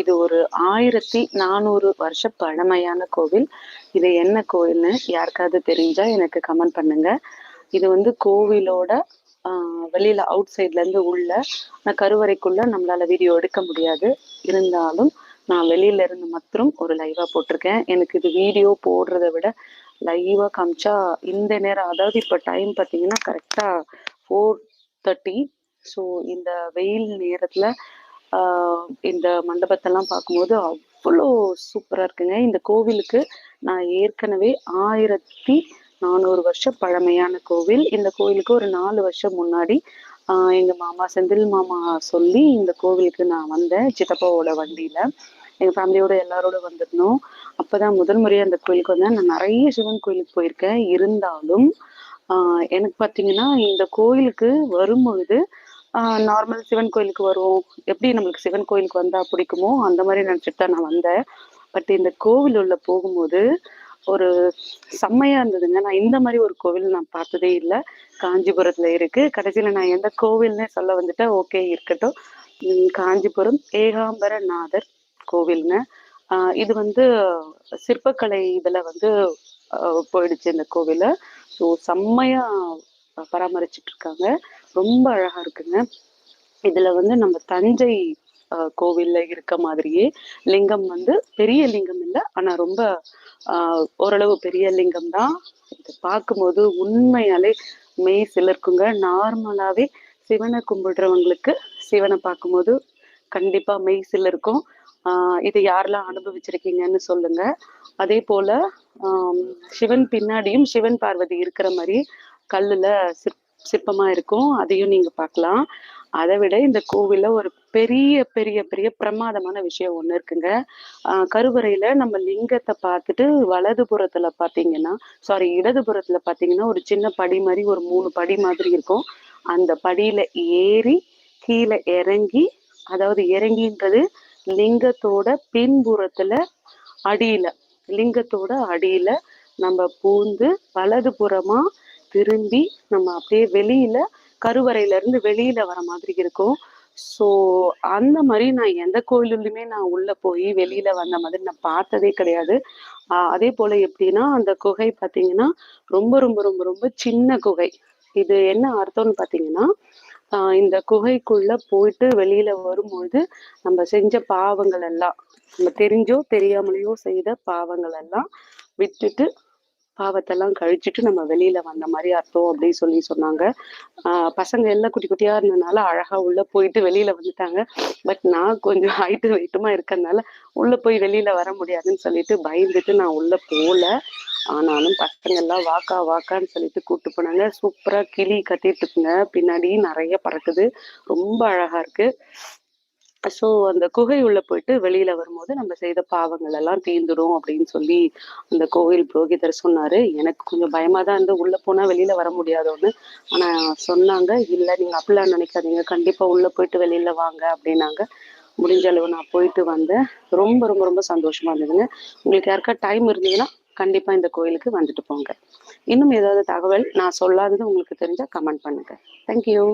இது ஒரு ஆயிரத்தி நானூறு வருஷ பழமையான கோவில். இது என்ன கோவில்னு யாருக்காவது தெரிஞ்சா எனக்கு கமெண்ட் பண்ணுங்க. இது வந்து கோவிலோட வெளியில அவுட் சைட்ல இருந்து உள்ள நான் கருவறைக்குள்ள நம்மளால வீடியோ எடுக்க முடியாது. இருந்தாலும் நான் வெளியில இருந்து மாத்திரம் ஒரு லைவா போட்டிருக்கேன். எனக்கு இது வீடியோ போடுறத விட லைவா காமிச்சா இந்த நேரம் அதாவது இப்ப டைம் பாத்தீங்கன்னா கரெக்டா ஃபோர் தேர்ட்டி ஸோ இந்த வெயில் நேரத்துல இந்த மண்டபத்தெல்லாம் பார்க்கும்போது அவ்வளோ சூப்பராக இருக்குங்க. இந்த கோவிலுக்கு நான் ஏற்கனவே ஆயிரத்தி நானூறு வருஷம் பழமையான கோவில். இந்த கோவிலுக்கு ஒரு நாலு வருஷம் முன்னாடி எங்கள் எங்க மாமா செந்தில் மாமா சொல்லி இந்த கோவிலுக்கு நான் வந்தேன் சித்தப்பாவோட வண்டியில. எங்க ஃபேமிலியோட எல்லாரோட வந்திருந்தோம். அப்பதான் முதல் முறையா அந்த கோயிலுக்கு வந்தேன். நான் நிறைய சிவன் கோயிலுக்கு போயிருக்கேன். இருந்தாலும் எனக்கு பாத்தீங்கன்னா இந்த கோயிலுக்கு வரும்பொழுது நார்மல் சிவன் கோயிலுக்கு வருவோம். எப்படி நம்மளுக்கு சிவன் கோயிலுக்கு வந்தா பிடிக்குமோ அந்த மாதிரி நினைச்சிட்டு தான் நான் வந்தேன். பட் இந்த கோவில் உள்ள போகும்போது ஒரு செம்மையா இருந்ததுங்க. நான் இந்த மாதிரி ஒரு கோவில் நான் பார்த்ததே இல்லை. காஞ்சிபுரத்துல இருக்கு. கடைசியில நான் எந்த கோவில்னே சொல்ல வந்துட்டேன். ஓகே இருக்கட்டும். காஞ்சிபுரம் ஏகாம்பரநாதர் கோவில்ங்க. இது வந்து சிற்பக்கலை இதுல வந்து போயிடுச்சு இந்த கோவில. ஸோ செம்மையா பராமரிச்சுட்டு இருக்காங்க. ரொம்ப அழகா இருக்குங்க. இதுல வந்து நம்ம தஞ்சை கோவில்ல இருக்க மாதிரியே லிங்கம் வந்து பெரிய லிங்கம் இல்லை. ஆனா ரொம்ப ஆஹ் ஓரளவு பெரிய லிங்கம் தான். இது பார்க்கும்போது உண்மையாலே மெய் சிலர்க்குங்க. நார்மலாவே சிவனை கும்பிடுறவங்களுக்கு சிவனை பார்க்கும்போது கண்டிப்பா மெய் சிலிர்க்கும். ஆஹ் இதை யாரெல்லாம் அனுபவிச்சிருக்கீங்கன்னு சொல்லுங்க. அதே போல ஆஹ் சிவன் பின்னாடியும் சிவன் பார்வதி இருக்கிற மாதிரி கல்லுல சிற்ப சிற்பமாக இருக்கும். அதையும் நீங்க பார்க்கலாம். அதை விட இந்த கோவிலில் ஒரு பெரிய பெரிய பெரிய பிரமாதமான விஷயம் ஒண்ணு இருக்குங்க. கருவறையில் கருவறையில நம்ம லிங்கத்தை பார்த்துட்டு வலதுபுறத்துல பாத்தீங்கன்னா சாரி இடதுபுறத்துல பாத்தீங்கன்னா ஒரு சின்ன படி மாதிரி ஒரு மூணு படி மாதிரி இருக்கும். அந்த படியில ஏறி கீழே இறங்கி அதாவது இறங்கின்றது லிங்கத்தோட பின்புறத்துல அடியில. லிங்கத்தோட அடியில நம்ம பூந்து வலதுபுறமா திரும்பி நம்ம அப்படியே வெளியில கருவறையில இருந்து வெளியில வர மாதிரி இருக்கும். ஸோ அந்த மாதிரி நான் எந்த கோயிலுமே நான் உள்ள போய் வெளியில வந்த மாதிரி நான் பார்த்ததே கிடையாது. அதே போல எப்படின்னா அந்த குகை பார்த்தீங்கன்னா ரொம்ப ரொம்ப ரொம்ப ரொம்ப சின்ன குகை. இது என்ன அர்த்தம்னு பார்த்தீங்கன்னா ஆஹ் இந்த குகைக்குள்ள போயிட்டு வெளியில வரும்பொழுது நம்ம செஞ்ச பாவங்கள் எல்லாம் நம்ம தெரிஞ்சோ தெரியாமலையோ செய்த பாவங்கள் எல்லாம் விட்டுட்டு பாவத்தெல்லாம் கழிச்சுட்டு நம்ம வெளியில வந்த மாதிரி அர்த்தம் அப்படின்னு சொல்லி சொன்னாங்க. ஆஹ் பசங்க எல்லாம் குட்டி குட்டியா இருந்ததுனால அழகா உள்ள போயிட்டு வெளியில வந்துட்டாங்க. பட் நான் கொஞ்சம் ஹைட்டு வெயிட்டுமா இருக்கிறதுனால உள்ள போய் வெளியில வர முடியாதுன்னு சொல்லிட்டு பயந்துட்டு நான் உள்ள போல. ஆனாலும் பசங்க எல்லாம் வாக்கா வாக்கான்னு சொல்லிட்டு கூப்பிட்டு போனாங்க. சூப்பரா கிளி கத்திட்டு இருக்குங்க. பின்னாடி நிறைய பறக்குது. ரொம்ப அழகா இருக்கு. ஸோ அந்த குகை உள்ள போயிட்டு வெளியில வரும்போது நம்ம செய்த பாவங்கள் எல்லாம் தீர்ந்துடும் அப்படின்னு சொல்லி அந்த கோவில் புரோகிதர் சொன்னாரு. எனக்கு கொஞ்சம் பயமா தான் இருந்து உள்ள போனா வெளியில வர முடியாதோன்னு. ஆனா சொன்னாங்க இல்ல நீங்க அப்படிலாம் நினைக்காதீங்க. கண்டிப்பா உள்ள போயிட்டு வெளியில வாங்க அப்படின்னாங்க. முடிஞ்ச அளவு நான் போயிட்டு வந்தேன். ரொம்ப ரொம்ப ரொம்ப சந்தோஷமா இருந்ததுங்க. உங்களுக்கு யாருக்கா டைம் இருந்ததுன்னா கண்டிப்பா இந்த கோயிலுக்கு வந்துட்டு போங்க. இன்னும் ஏதாவது தகவல் நான் சொல்லாதது உங்களுக்கு தெரிஞ்சா கமெண்ட் பண்ணுங்க. தேங்க்யூ